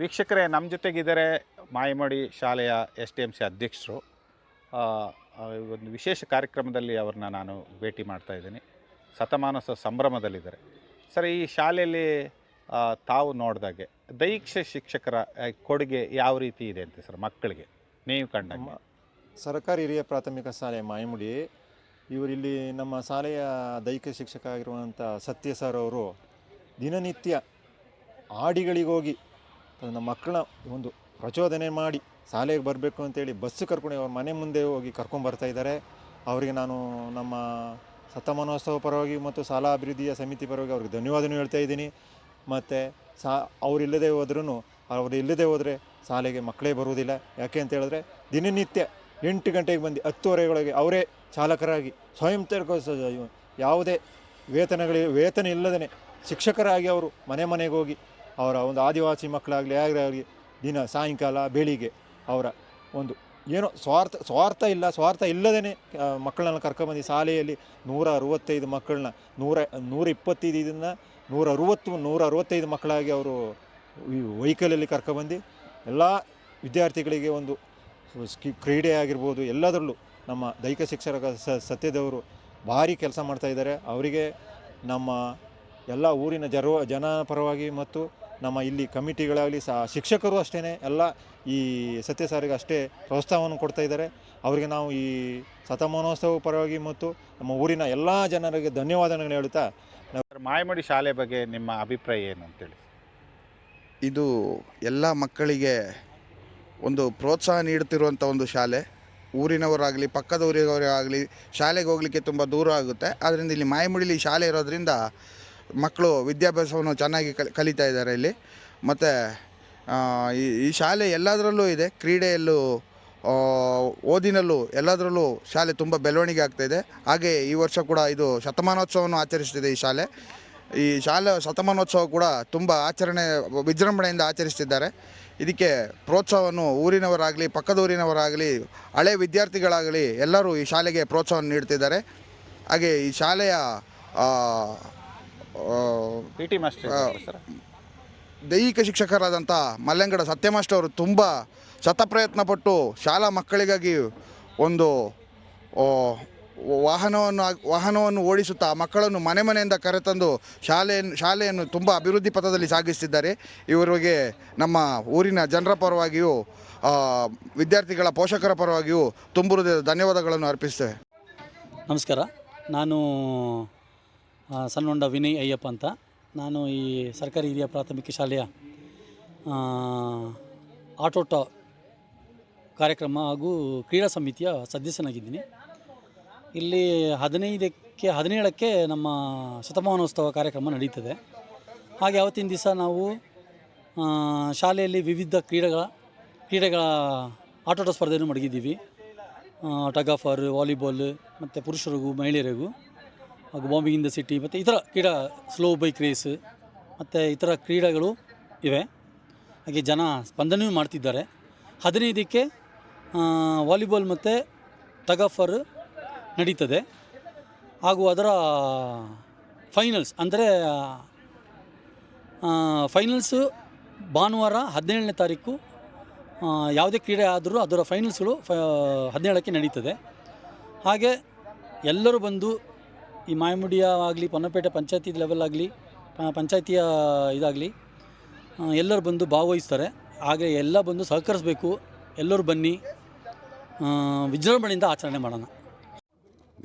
ವೀಕ್ಷಕರೇ ನಮ್ಮ ಜೊತೆಗಿದ್ದಾರೆ ಮಾಯಮಡಿ ಶಾಲೆಯ ಎಸ್ ಡಿ ಎಂ ಸಿ ಅಧ್ಯಕ್ಷರು ಒಂದು ವಿಶೇಷ ಕಾರ್ಯಕ್ರಮದಲ್ಲಿ ಅವ್ರನ್ನ ನಾನು ಭೇಟಿ ಮಾಡ್ತಾ ಇದ್ದೀನಿ. ಶತಮಾನಸ ಸಂಭ್ರಮದಲ್ಲಿದ್ದಾರೆ. ಸರ್, ಈ ಶಾಲೆಯಲ್ಲಿ ತಾವು ನೋಡಿದಾಗೆ ದೈಹಿಕ ಶಿಕ್ಷಕರ ಕೊಡುಗೆ ಯಾವ ರೀತಿ ಇದೆ ಅಂತ ಸರ್, ಮಕ್ಕಳಿಗೆ? ನೀವು ಕಂಡಂಗೆ. ಸರ್ಕಾರಿ ಹಿರಿಯ ಪ್ರಾಥಮಿಕ ಶಾಲೆ ಮಾಯಮುಡಿ, ಇವರಿಲ್ಲಿ ನಮ್ಮ ಶಾಲೆಯ ದೈಹಿಕ ಶಿಕ್ಷಕ ಆಗಿರುವಂಥ ಸತ್ಯ ಸರ್ ಅವರು ದಿನನಿತ್ಯ ಹಾಡಿಗಳಿಗೋಗಿ ತನ್ನ ಮಕ್ಕಳನ್ನ ಒಂದು ಪ್ರಚೋದನೆ ಮಾಡಿ ಶಾಲೆಗೆ ಬರಬೇಕು ಅಂತೇಳಿ ಬಸ್ಸು ಕರ್ಕೊಂಡು ಅವ್ರ ಮನೆ ಮುಂದೆ ಹೋಗಿ ಕರ್ಕೊಂಬರ್ತಾ ಇದ್ದಾರೆ. ಅವರಿಗೆ ನಾನು ನಮ್ಮ ಶತಮಾನೋತ್ಸವ ಪರವಾಗಿ ಮತ್ತು ಶಾಲಾ ಅಭಿವೃದ್ಧಿಯ ಸಮಿತಿ ಪರವಾಗಿ ಅವ್ರಿಗೆ ಧನ್ಯವಾದನೂ ಹೇಳ್ತಾ ಇದ್ದೀನಿ. ಮತ್ತು ಸಾ ಅವರಿಲ್ಲದೆ ಹೋದ್ರೂ ಅವರು ಇಲ್ಲದೆ ಹೋದರೆ ಶಾಲೆಗೆ ಮಕ್ಕಳೇ ಬರುವುದಿಲ್ಲ. ಯಾಕೆ ಅಂತ ಹೇಳಿದ್ರೆ ದಿನನಿತ್ಯ ಎಂಟು ಗಂಟೆಗೆ ಬಂದು ಹತ್ತುವರೆಗೊಳಗೆ ಅವರೇ ಚಾಲಕರಾಗಿ ಸ್ವಯಂ ಯಾವುದೇ ವೇತನಗಳಿಗೆ, ವೇತನ ಇಲ್ಲದೇ ಶಿಕ್ಷಕರಾಗಿ ಅವರು ಮನೆ ಮನೆಗೆ ಹೋಗಿ ಅವರ ಒಂದು ಆದಿವಾಸಿ ಮಕ್ಕಳಾಗಲಿ, ಯಾರಾಗಲಿ ದಿನ, ಸಾಯಂಕಾಲ, ಬೆಳಿಗ್ಗೆ ಅವರ ಒಂದು ಏನೋ ಸ್ವಾರ್ಥ ಸ್ವಾರ್ಥ ಇಲ್ಲ, ಸ್ವಾರ್ಥ ಇಲ್ಲದೇ ಮಕ್ಕಳನ್ನ ಕರ್ಕೊಂಬಂದು ಶಾಲೆಯಲ್ಲಿ ನೂರ ಅರುವತ್ತೈದು ಮಕ್ಕಳನ್ನ, ನೂರ ನೂರ ಇಪ್ಪತ್ತೈದು ಇದನ್ನು ನೂರ ಅರುವತ್ತು, ನೂರ ಅರುವತ್ತೈದು ಮಕ್ಕಳಾಗಿ ಅವರು ವೆಹಿಕಲಲ್ಲಿ ಕರ್ಕೊಂಬಂದು ಎಲ್ಲ ವಿದ್ಯಾರ್ಥಿಗಳಿಗೆ ಒಂದು ಸ್ಕಿ, ಕ್ರೀಡೆ ಆಗಿರ್ಬೋದು, ಎಲ್ಲದರಲ್ಲೂ ನಮ್ಮ ದೈಹಿಕ ಶಿಕ್ಷಕ ಸತ್ಯದವರು ಭಾರಿ ಕೆಲಸ ಮಾಡ್ತಾ ಇದ್ದಾರೆ. ಅವರಿಗೆ ನಮ್ಮ ಎಲ್ಲ ಊರಿನ ಜರ್ವ, ಜನ ಪರವಾಗಿ ಮತ್ತು ನಮ್ಮ ಇಲ್ಲಿ ಕಮಿಟಿಗಳಾಗಲಿ ಸಹ ಶಿಕ್ಷಕರು ಅಷ್ಟೇ ಎಲ್ಲ ಈ ಸತ್ಯ ಸಾರಿಗೆ ಅಷ್ಟೇ ಪ್ರೋತ್ಸಾಹವನ್ನು ಕೊಡ್ತಾ ಇದ್ದಾರೆ. ಅವರಿಗೆ ನಾವು ಈ ಶತಮಾನೋತ್ಸವ ಪರವಾಗಿ ಮತ್ತು ನಮ್ಮ ಊರಿನ ಎಲ್ಲ ಜನರಿಗೆ ಧನ್ಯವಾದಗಳನ್ನು ಹೇಳುತ್ತಾ ಮಾಯಮಡಿ ಶಾಲೆ ಬಗ್ಗೆ ನಿಮ್ಮ ಅಭಿಪ್ರಾಯ ಏನು ಅಂತೇಳಿ? ಇದು ಎಲ್ಲ ಮಕ್ಕಳಿಗೆ ಒಂದು ಪ್ರೋತ್ಸಾಹ ನೀಡುತ್ತಿರುವಂಥ ಒಂದು ಶಾಲೆ. ಊರಿನವರಾಗಲಿ ಪಕ್ಕದ ಊರಿನವರಾಗಲಿ ಶಾಲೆಗೆ ಹೋಗಲಿಕ್ಕೆ ತುಂಬ ದೂರ ಆಗುತ್ತೆ. ಆದ್ದರಿಂದ ಇಲ್ಲಿ ಮಾಯಮಡಿಲಿ ಶಾಲೆ ಇರೋದ್ರಿಂದ ಮಕ್ಕಳು ವಿದ್ಯಾಭ್ಯಾಸವನ್ನು ಚೆನ್ನಾಗಿ ಕಲ್, ಕಲಿತಾ ಇದ್ದಾರೆ ಇಲ್ಲಿ. ಮತ್ತು ಈ ಈ ಶಾಲೆ ಎಲ್ಲದರಲ್ಲೂ ಇದೆ. ಕ್ರೀಡೆಯಲ್ಲೂ ಓದಿನಲ್ಲೂ ಎಲ್ಲದರಲ್ಲೂ ಶಾಲೆ ತುಂಬ ಬೆಳವಣಿಗೆ ಆಗ್ತಾಯಿದೆ ಹಾಗೆ ಈ ವರ್ಷ ಕೂಡ ಇದು ಶತಮಾನೋತ್ಸವವನ್ನು ಆಚರಿಸ್ತಿದೆ ಈ ಶಾಲೆ. ಈ ಶಾಲೆ ಶತಮಾನೋತ್ಸವ ಕೂಡ ತುಂಬ ಆಚರಣೆ, ವಿಜೃಂಭಣೆಯಿಂದ ಆಚರಿಸ್ತಿದ್ದಾರೆ. ಇದಕ್ಕೆ ಪ್ರೋತ್ಸಾಹವನ್ನು ಊರಿನವರಾಗಲಿ ಪಕ್ಕದ ಊರಿನವರಾಗಲಿ ಹಳೆ ವಿದ್ಯಾರ್ಥಿಗಳಾಗಲಿ ಎಲ್ಲರೂ ಈ ಶಾಲೆಗೆ ಪ್ರೋತ್ಸಾಹವನ್ನು ನೀಡ್ತಿದ್ದಾರೆ. ಹಾಗೆ ಈ ಶಾಲೆಯ ಪಿ ಟಿ ಮಾಸ್ಟರ್ ಇದ್ದಾರಾ ಸರ್. ದೈಹಿಕ ಶಿಕ್ಷಕರಾದಂಥ ಮಲ್ಲಂಗಡ ಮಾಸ್ಟರ್ ಅವರು ತುಂಬ ಶತಪ್ರಯತ್ನಪಟ್ಟು ಶಾಲಾ ಮಕ್ಕಳಿಗಾಗಿ ಒಂದು ವಾಹನವನ್ನು ಆಗ್- ವಾಹನವನ್ನು ಓಡಿಸುತ್ತಾ ಮಕ್ಕಳನ್ನು ಮನೆ ಮನೆಯಿಂದ ಕರೆತಂದು ಶಾಲೆಯನ್ನು ಶಾಲೆಯನ್ನು ತುಂಬ ಅಭಿವೃದ್ಧಿ ಪಥದಲ್ಲಿ ಸಾಗಿಸ್ತಿದ್ದಾರೆ ಇವರಿಗೆ ನಮ್ಮ ಊರಿನ ಜನರ ಪರವಾಗಿಯೂ ಆ, ವಿದ್ಯಾರ್ಥಿಗಳ ಪೋಷಕರ ಪರವಾಗಿಯೂ ತುಂಬ ಹೃದಯದ ಧನ್ಯವಾದಗಳನ್ನು ಅರ್ಪಿಸ್ತೇವೆ. ನಮಸ್ಕಾರ. ನಾನು ಸಣ್ಣಹೊಂಡ ವಿನಯ್ ಅಯ್ಯಪ್ಪ ಅಂತ. ನಾನು ಈ ಸರ್ಕಾರಿ ಹಿರಿಯ ಪ್ರಾಥಮಿಕ ಶಾಲೆಯ ಆಟೋಟ ಕಾರ್ಯಕ್ರಮ ಹಾಗೂ ಕ್ರೀಡಾ ಸಮಿತಿಯ ಸದಸ್ಯನಾಗಿದ್ದೀನಿ. ಇಲ್ಲಿ ಹದಿನೈದಕ್ಕೆ, ಹದಿನೇಳಕ್ಕೆ ನಮ್ಮ ಶತಮಾನೋತ್ಸವ ಕಾರ್ಯಕ್ರಮ ನಡೀತದೆ. ಹಾಗೆ ಅವತ್ತಿನ ದಿವಸ ನಾವು ಶಾಲೆಯಲ್ಲಿ ವಿವಿಧ ಕ್ರೀಡೆಗಳ ಕ್ರೀಡೆಗಳ ಆಟೋಟ ಸ್ಪರ್ಧೆಯನ್ನು ಮಡಗಿದ್ದೀವಿ. ಟಗ್ ವಾಲಿಬಾಲ್, ಮತ್ತು ಪುರುಷರಿಗೂ ಮಹಿಳೆಯರಿಗೂ. ಬಾಂಬಿಂಗ್ ಇನ್ ದ ಸಿಟಿ ಮತ್ತು ಇತರ ಕ್ರೀಡಾ ಸ್ಲೋ ಬೈಕ್ ರೇಸ್ ಮತ್ತು ಇತರ ಕ್ರೀಡೆಗಳು ಇವೆ. ಹಾಗೆ ಜನ ಸ್ಪಂದನೆಯೂ ಮಾಡ್ತಿದ್ದಾರೆ. ಹದಿನೈದಕ್ಕೆ ವಾಲಿಬಾಲ್ ಮತ್ತು ತಗಫರ್ ನಡೀತದೆ. ಹಾಗೂ ಅದರ ಫೈನಲ್ಸ್ ಅಂದರೆ ಫೈನಲ್ಸು ಭಾನುವಾರ ಹದಿನೇಳನೇ ತಾರೀಕು ಯಾವುದೇ ಕ್ರೀಡೆ ಆದರೂ ಅದರ ಫೈನಲ್ಸ್ಗಳು ಫ, ಹದಿನೇಳಕ್ಕೆ ನಡೀತದೆ. ಹಾಗೆ ಎಲ್ಲರೂ ಬಂದು ಈ ಮಾಯಮುಡಿಯ ಆಗಲಿ ಪೊನ್ನಪೇಟೆ ಪಂಚಾಯತಿ ಲೆವೆಲ್ ಆಗಲಿ ಪಂಚಾಯತಿಯ ಇದಾಗಲಿ ಎಲ್ಲರೂ ಬಂದು ಭಾಗವಹಿಸ್ತಾರೆ. ಹಾಗೆ ಎಲ್ಲ ಬಂದು ಸಹಕರಿಸಬೇಕು. ಎಲ್ಲರೂ ಬನ್ನಿ. ವಿಜೃಂಭಣೆಯಿಂದ ಆಚರಣೆ ಮಾಡೋಣ.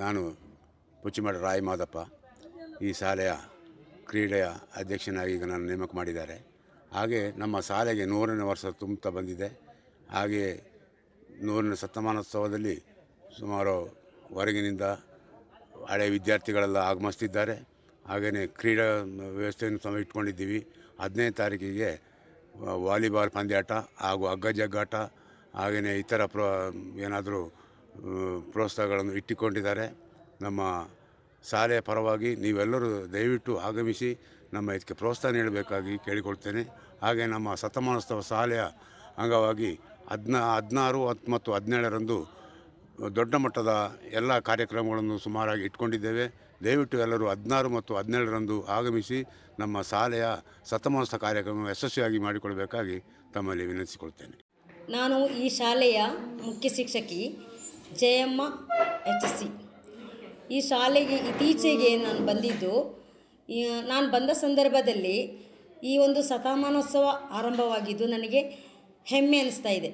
ನಾನು ಪುಚ್ಚಿಮಾಡ ರಾಯ್ ಮಾದಪ್ಪ, ಈ ಶಾಲೆಯ ಕ್ರೀಡೆಯ ಅಧ್ಯಕ್ಷನಾಗಿ ಈಗ ನಾನು ನೇಮಕ ಮಾಡಿದ್ದಾರೆ. ಹಾಗೆ ನಮ್ಮ ಶಾಲೆಗೆ ನೂರನೇ ವರ್ಷ ತುಂಬುತ್ತಾ ಬಂದಿದೆ. ಹಾಗೆ ನೂರನೇ ಶತಮಾನೋತ್ಸವದಲ್ಲಿ ಸುಮಾರು ಹೊರಗಿನಿಂದ ಹಳೆ ವಿದ್ಯಾರ್ಥಿಗಳೆಲ್ಲ ಆಗಮಿಸ್ತಿದ್ದಾರೆ. ಹಾಗೆಯೇ ಕ್ರೀಡಾ ವ್ಯವಸ್ಥೆಯನ್ನು ಸಮ ಇಟ್ಕೊಂಡಿದ್ದೀವಿ. ಹದಿನೈದು ತಾರೀಕಿಗೆ ವಾಲಿಬಾಲ್ ಪಂದ್ಯಾಟ ಹಾಗೂ ಹಗ್ಗ ಜಗ್ಗಾಟ ಹಾಗೆಯೇ ಇತರ ಪ್ರೋ ಏನಾದರೂ ಪ್ರೋತ್ಸಾಹಗಳನ್ನು ಇಟ್ಟುಕೊಂಡಿದ್ದಾರೆ. ನಮ್ಮ ಶಾಲೆಯ ಪರವಾಗಿ ನೀವೆಲ್ಲರೂ ದಯವಿಟ್ಟು ಆಗಮಿಸಿ ನಮ್ಮ ಇದಕ್ಕೆ ಪ್ರೋತ್ಸಾಹ ನೀಡಬೇಕಾಗಿ ಕೇಳಿಕೊಳ್ತೇನೆ. ಹಾಗೆ ನಮ್ಮ ಶತಮಾನೋತ್ಸವ ಶಾಲೆಯ ಅಂಗವಾಗಿ ಹದಿನಾ, ಹದಿನಾರು ಹತ್ತು ಮತ್ತು ಹದಿನೇಳರಂದು ದೊಡ್ಡ ಮಟ್ಟದ ಎಲ್ಲ ಕಾರ್ಯಕ್ರಮಗಳನ್ನು ಸುಮಾರಾಗಿ ಇಟ್ಕೊಂಡಿದ್ದೇವೆ. ದಯವಿಟ್ಟು ಎಲ್ಲರೂ ಹದಿನಾರು ಮತ್ತು ಹದಿನೇಳರಂದು ಆಗಮಿಸಿ ನಮ್ಮ ಶಾಲೆಯ ಶತಮಾನೋತ್ಸವ ಕಾರ್ಯಕ್ರಮ ಯಶಸ್ವಿಯಾಗಿ ಮಾಡಿಕೊಳ್ಳಬೇಕಾಗಿ ತಮ್ಮಲ್ಲಿ ವಿನಂತಿಸಿಕೊಳ್ತೇನೆ. ನಾನು ಈ ಶಾಲೆಯ ಮುಖ್ಯ ಶಿಕ್ಷಕಿ ಜಯಮ್ಮ ಎಚ್ ಸಿ. ಈ ಶಾಲೆಗೆ ಇತ್ತೀಚೆಗೆ ನಾನು ಬಂದಿದ್ದು ನಾನು ಬಂದ ಸಂದರ್ಭದಲ್ಲಿ ಈ ಒಂದು ಶತಮಾನೋತ್ಸವ ಆರಂಭವಾಗಿದ್ದು ನನಗೆ ಹೆಮ್ಮೆ ಅನಿಸ್ತಾ ಇದೆ.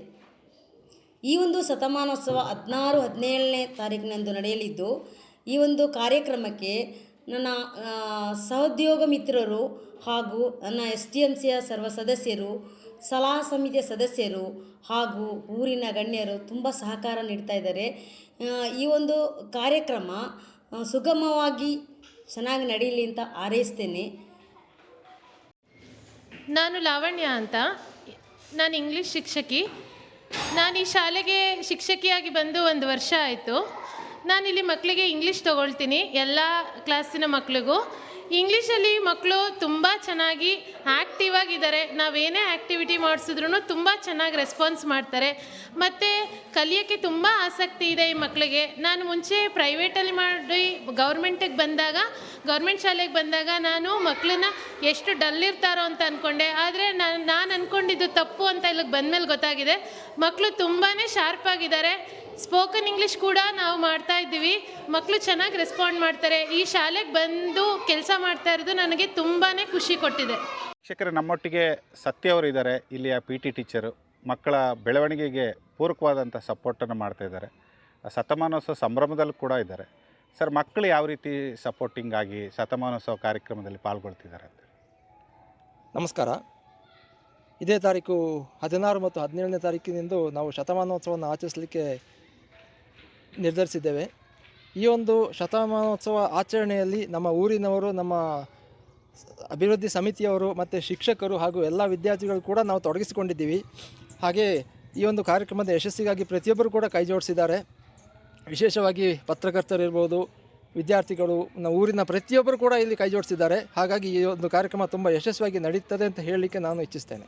ಈ ಒಂದು ಶತಮಾನೋತ್ಸವ ಹದಿನಾರು, ಹದಿನೇಳನೇ ತಾರೀಕಿನಂದು ನಡೆಯಲಿದ್ದು, ಈ ಒಂದು ಕಾರ್ಯಕ್ರಮಕ್ಕೆ ನನ್ನ ಸಹೋದ್ಯೋಗ ಮಿತ್ರರು ಹಾಗೂ ನನ್ನ ಎಸ್ ಟಿ ಎಂ ಸಿಯ ಸರ್ವ ಸದಸ್ಯರು, ಸಲಹಾ ಸಮಿತಿಯ ಸದಸ್ಯರು ಹಾಗೂ ಊರಿನ ಗಣ್ಯರು ತುಂಬ ಸಹಕಾರ ನೀಡ್ತಾ ಇದ್ದಾರೆ. ಈ ಒಂದು ಕಾರ್ಯಕ್ರಮ ಸುಗಮವಾಗಿ ಚೆನ್ನಾಗಿ ನಡೀಲಿ ಅಂತ ಹಾರೈಸ್ತೇನೆ. ನಾನು ಲಾವಣ್ಯ ಅಂತ. ನಾನು ಇಂಗ್ಲೀಷ್ ಶಿಕ್ಷಕಿ. ನಾನು ಈ ಶಾಲೆಗೆ ಶಿಕ್ಷಕಿಯಾಗಿ ಬಂದು ಒಂದು ವರ್ಷ ಆಯಿತು. ನಾನಿಲ್ಲಿ ಮಕ್ಕಳಿಗೆ ಇಂಗ್ಲೀಷ್ ತಗೊಳ್ತೀನಿ. ಎಲ್ಲ ಕ್ಲಾಸಿನ ಮಕ್ಕಳಿಗೂ ಇಂಗ್ಲೀಷಲ್ಲಿ ಮಕ್ಕಳು ತುಂಬ ಚೆನ್ನಾಗಿ ಆ್ಯಕ್ಟಿವ್ ಆಗಿದ್ದಾರೆ. ನಾವೇನೇ ಆ್ಯಕ್ಟಿವಿಟಿ ಮಾಡಿಸಿದ್ರು ತುಂಬ ಚೆನ್ನಾಗಿ ರೆಸ್ಪಾನ್ಸ್ ಮಾಡ್ತಾರೆ. ಮತ್ತು ಕಲಿಯೋಕ್ಕೆ ತುಂಬ ಆಸಕ್ತಿ ಇದೆ ಈ ಮಕ್ಕಳಿಗೆ ನಾನು ಮುಂಚೆ ಪ್ರೈವೇಟಲ್ಲಿ ಮಾಡಿ ಗೌರ್ಮೆಂಟಿಗೆ ಬಂದಾಗ ಗೌರ್ಮೆಂಟ್ ಶಾಲೆಗೆ ಬಂದಾಗ ನಾನು ಮಕ್ಕಳನ್ನ ಎಷ್ಟು ಡಲ್ ಇರ್ತಾರೋ ಅಂತ ಅಂದ್ಕೊಂಡೆ ಆದರೆ ನಾನು ನಾನು ಅಂದ್ಕೊಂಡಿದ್ದು ತಪ್ಪು ಅಂತ ಇಲ್ಲಿಗೆ ಬಂದಮೇಲೆ ಗೊತ್ತಾಗಿದೆ. ಮಕ್ಕಳು ತುಂಬಾ ಶಾರ್ಪ್ ಆಗಿದ್ದಾರೆ. ಸ್ಪೋಕನ್ ಇಂಗ್ಲೀಷ್ ಕೂಡ ನಾವು ಮಾಡ್ತಾ ಇದ್ದೀವಿ. ಮಕ್ಕಳು ಚೆನ್ನಾಗಿ ರೆಸ್ಪಾಂಡ್ ಮಾಡ್ತಾರೆ. ಈ ಶಾಲೆಗೆ ಬಂದು ಕೆಲಸ ಮಾಡ್ತಾ ಇರೋದು ನನಗೆ ತುಂಬಾ ಖುಷಿ ಕೊಟ್ಟಿದೆ. ಶಿಕ್ಷಕರು ನಮ್ಮೊಟ್ಟಿಗೆ ಸತ್ಯ ಅವರು ಇದ್ದಾರೆ. ಇಲ್ಲಿಯ ಪಿ ಟಿ ಟೀಚರು ಮಕ್ಕಳ ಬೆಳವಣಿಗೆಗೆ ಪೂರಕವಾದಂಥ ಸಪೋರ್ಟನ್ನು ಮಾಡ್ತಾ ಇದ್ದಾರೆ. ಶತಮಾನೋತ್ಸವ ಸಂಭ್ರಮದಲ್ಲೂ ಕೂಡ ಇದ್ದಾರೆ. ಸರ್ ಮಕ್ಕಳು ಯಾವ ರೀತಿ ಸಪೋರ್ಟಿಂಗ್ ಆಗಿ ಶತಮಾನೋತ್ಸವ ಕಾರ್ಯಕ್ರಮದಲ್ಲಿ ಪಾಲ್ಗೊಳ್ತಿದ್ದಾರೆ ಅಂತ ನಮಸ್ಕಾರ. ಇದೇ ತಾರೀಕು ಹದಿನಾರು ಮತ್ತು ಹದಿನೇಳನೇ ತಾರೀಕಿನಿಂದ ನಾವು ಶತಮಾನೋತ್ಸವವನ್ನು ಆಚರಿಸಲಿಕ್ಕೆ ನಿರ್ಧರಿಸಿದ್ದೇವೆ. ಈ ಒಂದು ಶತಮಾನೋತ್ಸವ ಆಚರಣೆಯಲ್ಲಿ ನಮ್ಮ ಊರಿನವರು, ನಮ್ಮ ಅಭಿವೃದ್ಧಿ ಸಮಿತಿಯವರು ಮತ್ತು ಶಿಕ್ಷಕರು ಹಾಗೂ ಎಲ್ಲ ವಿದ್ಯಾರ್ಥಿಗಳು ಕೂಡ ನಾವು ತೊಡಗಿಸಿಕೊಂಡಿದ್ದೀವಿ. ಹಾಗೆ ಈ ಒಂದು ಕಾರ್ಯಕ್ರಮದ ಯಶಸ್ಸಿಗಾಗಿ ಪ್ರತಿಯೊಬ್ಬರು ಕೂಡ ಕೈ ಜೋಡಿಸಿದ್ದಾರೆ. ವಿಶೇಷವಾಗಿ ಪತ್ರಕರ್ತರಿರ್ಬೋದು ವಿದ್ಯಾರ್ಥಿಗಳು, ನಮ್ಮ ಊರಿನ ಪ್ರತಿಯೊಬ್ಬರು ಕೂಡ ಇಲ್ಲಿ ಕೈ ಜೋಡಿಸಿದ್ದಾರೆ. ಹಾಗಾಗಿ ಈ ಒಂದು ಕಾರ್ಯಕ್ರಮ ತುಂಬ ಯಶಸ್ವಿಯಾಗಿ ನಡೀತದೆ ಅಂತ ಹೇಳಲಿಕ್ಕೆ ನಾನು ಇಚ್ಛಿಸ್ತೇನೆ.